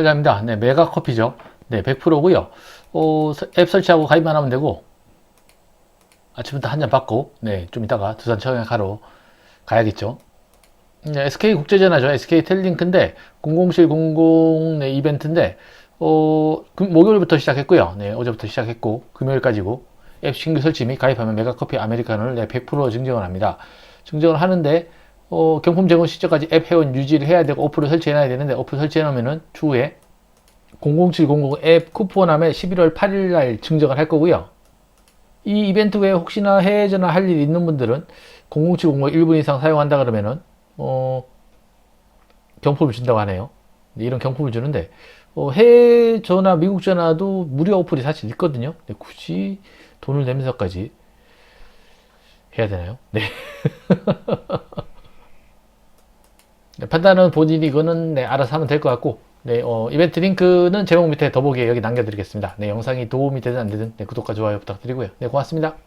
환영합니다. 네, 메가 커피죠. 네, 100%고요. 어, 서- 앱 설치하고 가입만 하면 되고 아침부터 한 잔 받고 네, 좀 이따가 두산 청약하러 가야겠죠. 네, SK 국제전화죠. SK 텔링크인데 00700 네, 이벤트인데 어, 금- 목요일부터 시작했고요. 네, 어제부터 시작했고 금요일까지고 앱 신규 설치 및 가입하면 메가커피 아메리카노를 네, 100% 증정을 합니다. 증정을 하는데 어, 경품 제공 시점까지 앱 회원 유지를 해야 되고 어플을 설치해놔야 되는데 어플 설치해 놓으면은 추후에 00700 앱 쿠폰함에 11월 8일 날 증정을 할 거고요. 이 이벤트 외에 혹시나 해외 전화 할 일 있는 분들은 00700 1분 이상 사용한다 그러면은 어, 경품을 준다고 하네요. 네, 이런 경품을 주는데 어, 해외 전화, 미국 전화도 무료 어플이 사실 있거든요. 근데 굳이 돈을 내면서까지 해야 되나요? 네. 네, 판단은 본인이 이거는 네, 알아서 하면 될 것 같고 네, 어, 이벤트 링크는 제목 밑에 더보기에 여기 남겨드리겠습니다. 네, 영상이 도움이 되든 안 되든 네, 구독과 좋아요 부탁드리고요. 네, 고맙습니다.